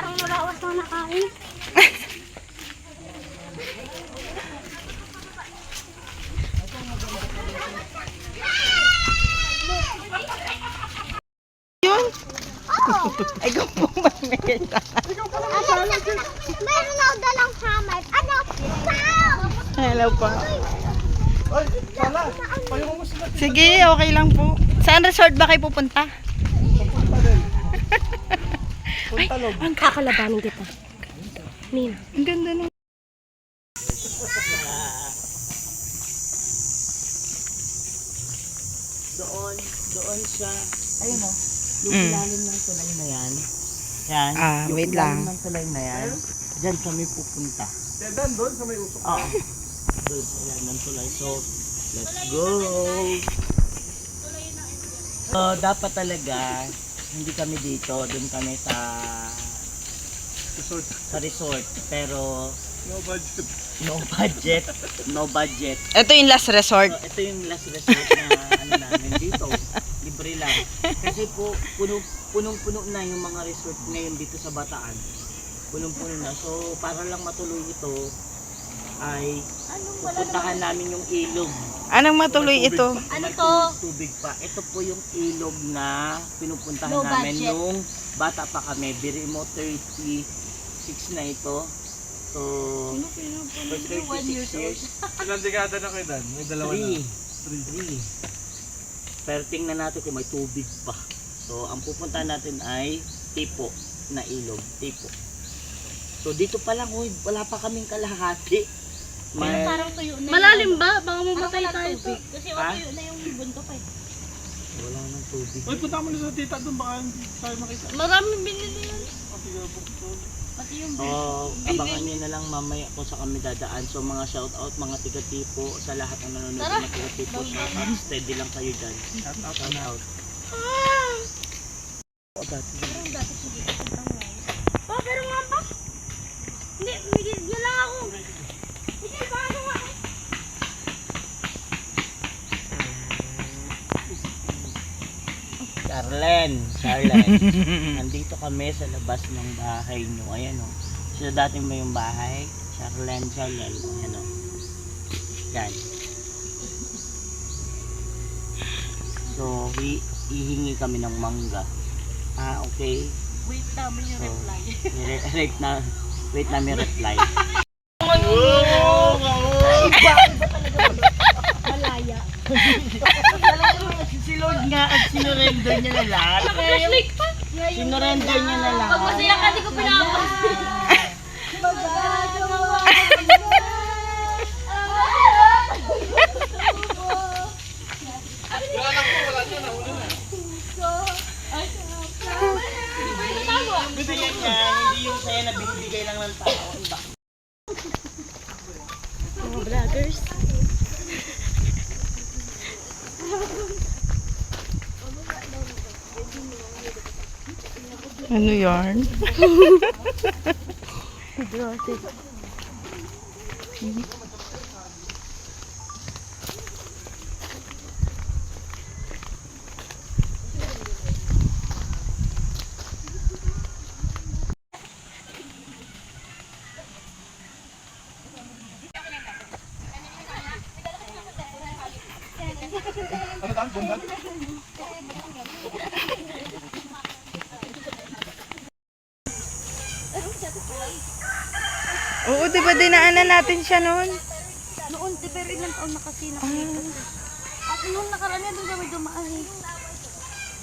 Parang nalawas na nakain. Yun? Ay, kung pumamita. Meron ako dalang hammer. Ano? Sam! Hello po. Sige, okay lang po. Saan resort ba kayo pupunta? Log. Ang kakalabanin kita. Nina. Ang ganda na. Doon, doon siya. Ayun o. Yung Mm. ilalim ng tulay na yan. Yan. Ah, yung wait ilalim lang. ng tulay na yan. Diyan kami pupunta. Dedan doon sa may usok. Oo. Doon sa ilalim ng tulay. So, let's go! So, dapat talaga, hindi kami dito. Doon kami sa Resort. sa resort. Pero, No budget. no budget. No budget. Ito yung last resort. So, ito yung last resort na ano namin dito. Libre lang. Kasi po, puno, punong-puno na yung mga resort ngayon dito sa Bataan. Punong-puno na. So, para lang matuloy ito, ay pupuntahan namin yung ilog. Anong matuloy ito? Ano May to? Tubig pa. Ito po yung ilog na pinupuntahan Low namin budget. nung bata pa kami. Biri mo 36 na ito. So, for 36 years, Ilang dekada na kayo dan? May dalawa Three. na. Three. Three. Pero tingnan natin kung may tubig pa. So, ang pupunta natin ay tipo na ilog. Tipo. So, dito pa lang, uy, wala pa kaming kalahati. May, Parang tuyo na Malalim ba? Baka mamatay tayo to. Kasi Ha? tuyo na yung bunto pa eh. wala nang tubig. Uy, punta mo na sa tita doon. Baka hindi tayo makita. Maraming binili yan. Pati ka bukod. Pati yung So, abangan nyo na lang mamaya kung sa kami dadaan. So, mga shout out, mga tiga-tipo, sa lahat ng nanonood Tara. ng tiga-tipo, shout out, steady lang kayo dyan. Shout out. Shout out. O, dati. Pa, pero nga pa. Hindi, ako. Hindi, Charlen, Charlen. Nandito kami sa labas ng bahay nyo. Ayan o. Sila dating may yung bahay. Charlen, Charlen. Ayan o. Yan. So, hi- hihingi kami ng mangga. Ah, okay. Wait namin yung So, reply. Re- wait na, wait na may reply. Malaya. si Lord nga at sinurrender niya na lahat. Flashlight pa. Sinurrender niya na lahat. Pag masaya ka, di ko pinapansin. Kasi Ano yarn? Oo, di ba dinaanan natin siya noon? Noon, di pero ilang taon na kasi nakita. At nung nakaraan na doon kami dumaan eh.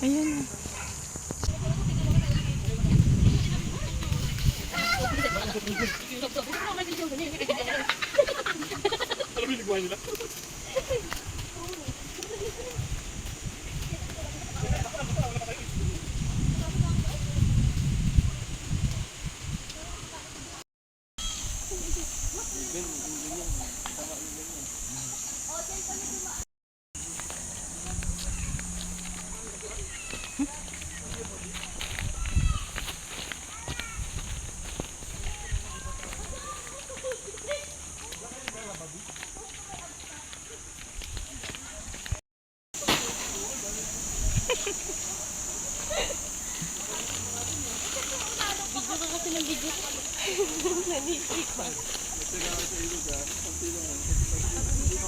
Ayun. Alam mo yung Video ka kasi ng video ko. Nanisik pa. Ito na sa ilog ha. Pag sila. Hindi pa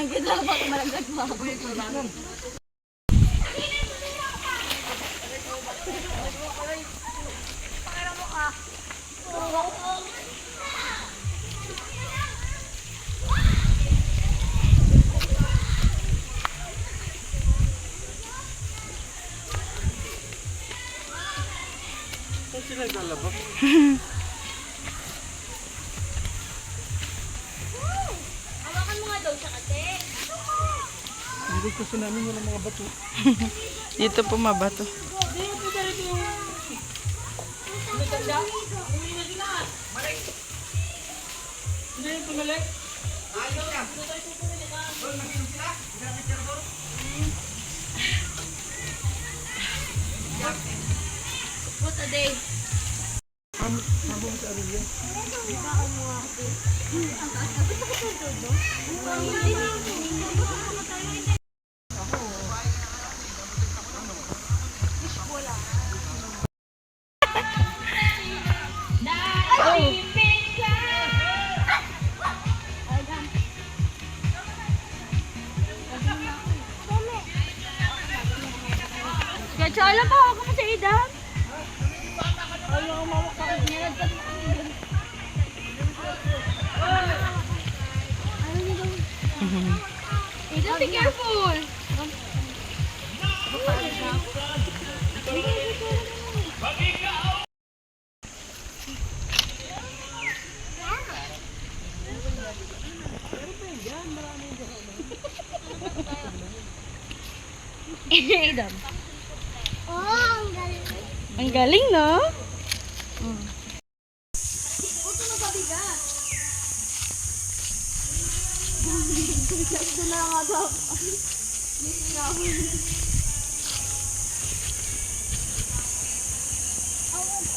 Ilahin kita baka malaglag mo. Sila? Hindi kasi namin wala mga bato. Dito po mabato. What a day. Kaya tsala pa ako mo sa idam. Idam, be careful. Idam. Ang galing. Ang galing, no?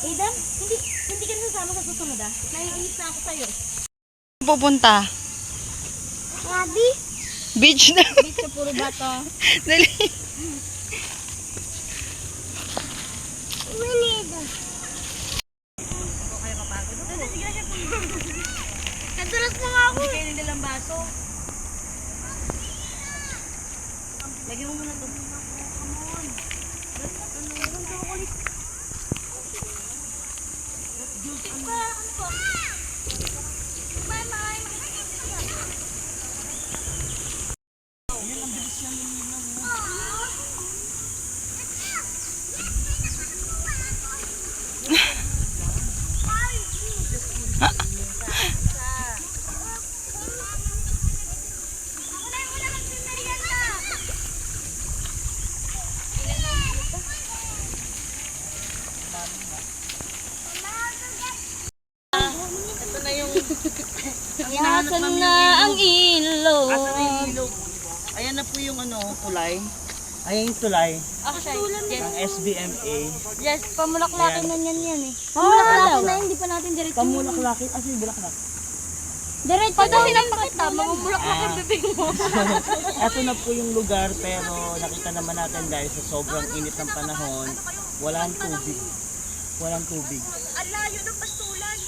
Aidan, hindi, hindi ka nasasama sa susunod ah. Naiinis na ako sa'yo. Pupunta. Grabe. Beach na. Dito puro bato. Dali. Winid. Nadulas na nga ako. Hindi kayo nilalang baso. Lagyan mo muna to. Nasaan na ang ilog? Asa na yung ilog? Ayan na po yung ano, tulay. Ayan yung tulay ng SBMA. Yes, pamulaklakin na yan yan eh. Pamulaklakin na hindi pa natin diretso. Pamulaklakin. Asa yung bulaklak? Diretso Pag kasi napakita, mamumulaklak ang bibig mo. Ito na po yung lugar pero nakita naman natin dahil sa sobrang init ng panahon, walang tubig. Walang tubig.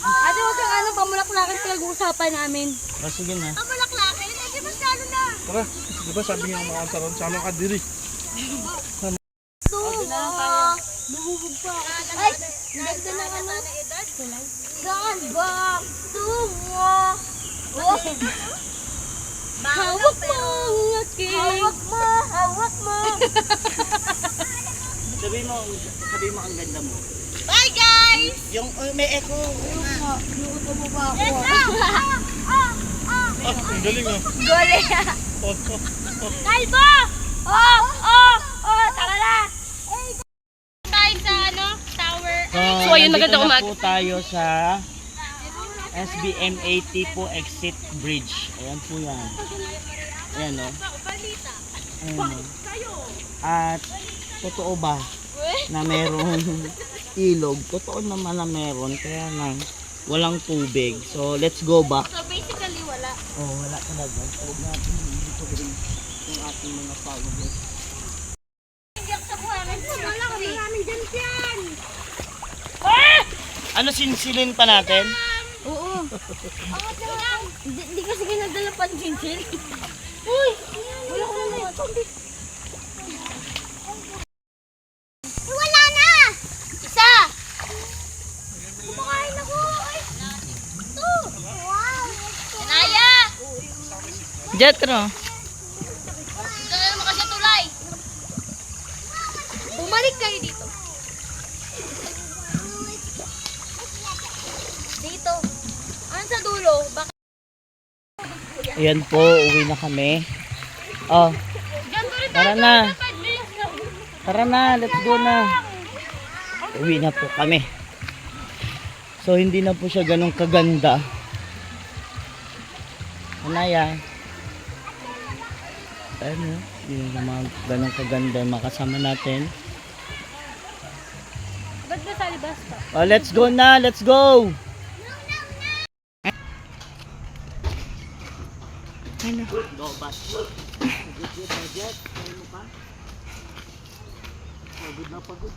Ate, huwag kang ano, pamulaklakin pinag-uusapan namin. O sige na. Pamulaklakin? Eh, di mas lalo na. Tara, di ba sabi niya mga karon, sama ka diri. Lumuhog pa ako. Ay, ganda na ano. Saan ba? Tungo. Hawak mo ang aking. Hawak mo, hawak mo. Sabi mo, sabi mo ang ganda mo. Bye, guys! Yung uh, may echo. Luto mo ba ako? Ah, ang galing ah. Gole. Oh, oh, oh. Kalbo! Oh, oh, oh, tara na. Tayo sa ano, tower. So, ayun maganda umaga. po tayo sa SBMA Tipo Exit Bridge. Ayan po yan. Ayan o. Ayan o. At totoo ba na merong ilog? Totoo naman na meron. Kaya lang walang tubig. So, let's go back. So basically, wala. Oh, wala talaga. Huwag natin namin dyan dyan. Ano sinsilin pa natin? Oo. Na. Hindi kasi kayo nagdala pa ng chinchin. Uy! Wala ko na lang. Wala na! Isa! Kumakain ako! Ay! Ito! Wow! Kanaya! Jetro. Dito na naman kasi tulay. Bumalik kayo dito. Dito. Ano sa dulo? Baka Ayan po, uwi na kami. Oh, tara na. Tara na, let's go na. Uwi na po kami. So, hindi na po siya ganun kaganda. Anaya. Ano? Hindi na naman ganun kaganda yung mga kasama natin. Sa libas pa? Oh, let's go na, let's go! Ano? Lobas. Pagod na, Jet. Kaya mo pa? Pagod na, pagod.